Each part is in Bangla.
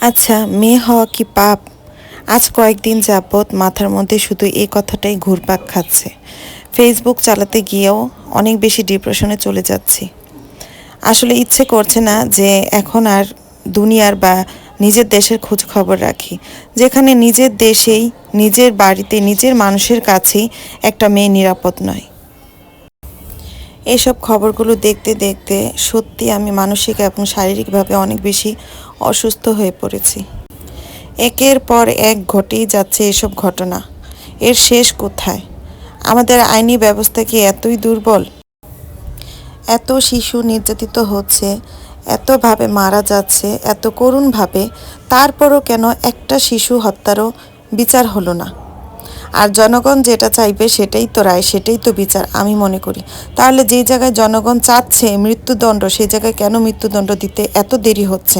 আচ্ছা মেয়ে হওয়া কি পাপ? আজ কয়েকদিন যাবৎ মাথার মধ্যে শুধু এই কথাটাই ঘুরপাক খাচ্ছে। ফেসবুক চালাতে গিয়েও অনেক বেশি ডিপ্রেশনে চলে যাচ্ছি। আসলে ইচ্ছে করছে না যে এখন আর দুনিয়ার বা নিজের দেশের খোঁজ খবর রাখি, যেখানে নিজের দেশেই, নিজের বাড়িতে, নিজের মানুষের কাছেই একটা মেয়ে নিরাপদ নয়। এইসব খবরগুলো দেখতে দেখতে সত্যি আমি মানসিক এবং শারীরিকভাবে অনেক বেশি অসুস্থ হয়ে পড়েছি। একের পর এক ঘটেই যাচ্ছে এসব ঘটনা। এর শেষ কোথায়? আমাদের আইনি ব্যবস্থা কি এতই দুর্বল? এত শিশু নির্যাতিত হচ্ছে এতভাবে মারা যাচ্ছে, এত করুণভাবে, তারপরও কেন একটা শিশু হত্যারও বিচার হলো না? আর জনগণ যেটা চাইবে সেটাই তো রায়, সেটাই তো বিচার, আমি মনে করি। তাহলে যে জায়গায় জনগণ চাচ্ছে মৃত্যুদণ্ড, সেই জায়গায় কেন মৃত্যুদণ্ড দিতে এত দেরি হচ্ছে?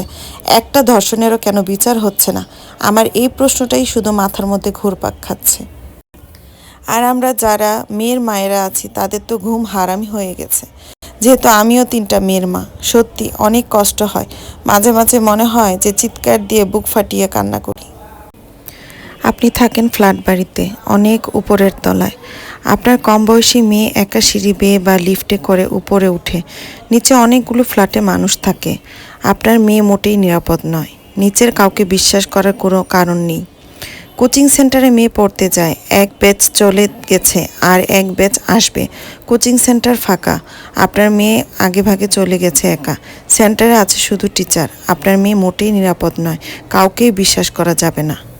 একটা ধর্ষণেরও কেন বিচার হচ্ছে না? আমার এই প্রশ্নটাই শুধু মাথার মধ্যে ঘুরপাক খাচ্ছে। আর আমরা যারা মেয়ের মায়েরা আছি, তাদের তো ঘুম হারামি হয়ে গেছে। যেহেতু আমিও তিনটা মেয়ের মা, সত্যি অনেক কষ্ট হয়। মাঝে মাঝে মনে হয় যে চিৎকার দিয়ে বুক ফাটিয়ে কান্না করি। আপনি থাকেন ফ্ল্যাট বাড়িতে, অনেক উপরের তলায়। আপনার কম বয়সী মেয়ে একা সিঁড়ি বেয়ে বা লিফটে করে উপরে উঠে। নিচে অনেকগুলো ফ্ল্যাটে মানুষ থাকে। আপনার মেয়ে মোটেই নিরাপদ নয়। নিচের কাউকে বিশ্বাস করার কোনো কারণ নেই। কোচিং সেন্টারে মেয়ে পড়তে যায়। এক ব্যাচ চলে গেছে আর এক ব্যাচ আসবে। কোচিং সেন্টার ফাঁকা। আপনার মেয়ে আগে ভাগে চলে গেছে একা। সেন্টারে আছে শুধু টিচার। আপনার মেয়ে মোটেই নিরাপদ নয়। কাউকেই বিশ্বাস করা যাবে না।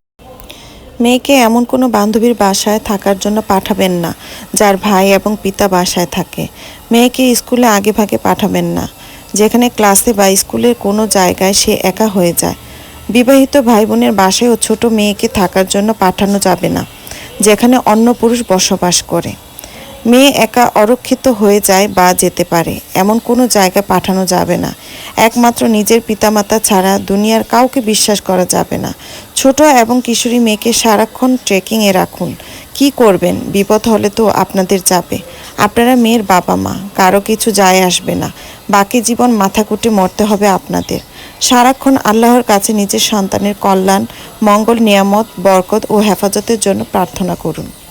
মেয়েকে এমন কোনো বান্ধবীর বাসায় থাকার জন্য পাঠাবেন না, যার ভাই এবং পিতা বাসায় থাকে। মেয়েকে স্কুলে আগে ভাগে পাঠাবেন না। যেখানে ক্লাসে বা স্কুলের কোনো জায়গায় সে একা হয়ে যায়। বিবাহিত ভাই বোনের বাসায়ও ছোট মেয়েকে থাকার জন্য পাঠানো যাবে না, যেখানে অন্য পুরুষ বসবাস করে। মেয়ে একা অরক্ষিত হয়ে যায় বা যেতে পারে। এমন কোনো জায়গায় পাঠানো যাবে না। একমাত্র নিজের পিতামাতা ছাড়া দুনিয়ার কাউকে বিশ্বাস করা যাবে না। ছোট এবং কিশোরী মেয়েকে সারাক্ষণ ট্রেকিংয়ে রাখুন। কি করবেন? বিপদ হলে তো আপনাদের যাবে। আপনারা মেয়ের বাবা মা, কারও কিছু যায় আসবে না। বাকি জীবন মাথা কুটে মরতে হবে আপনাদের। সারাক্ষণ আল্লাহর কাছে নিজের সন্তানের কল্যাণ, মঙ্গল নিয়ামত, বরকত ও হেফাজতের জন্য প্রার্থনা করুন।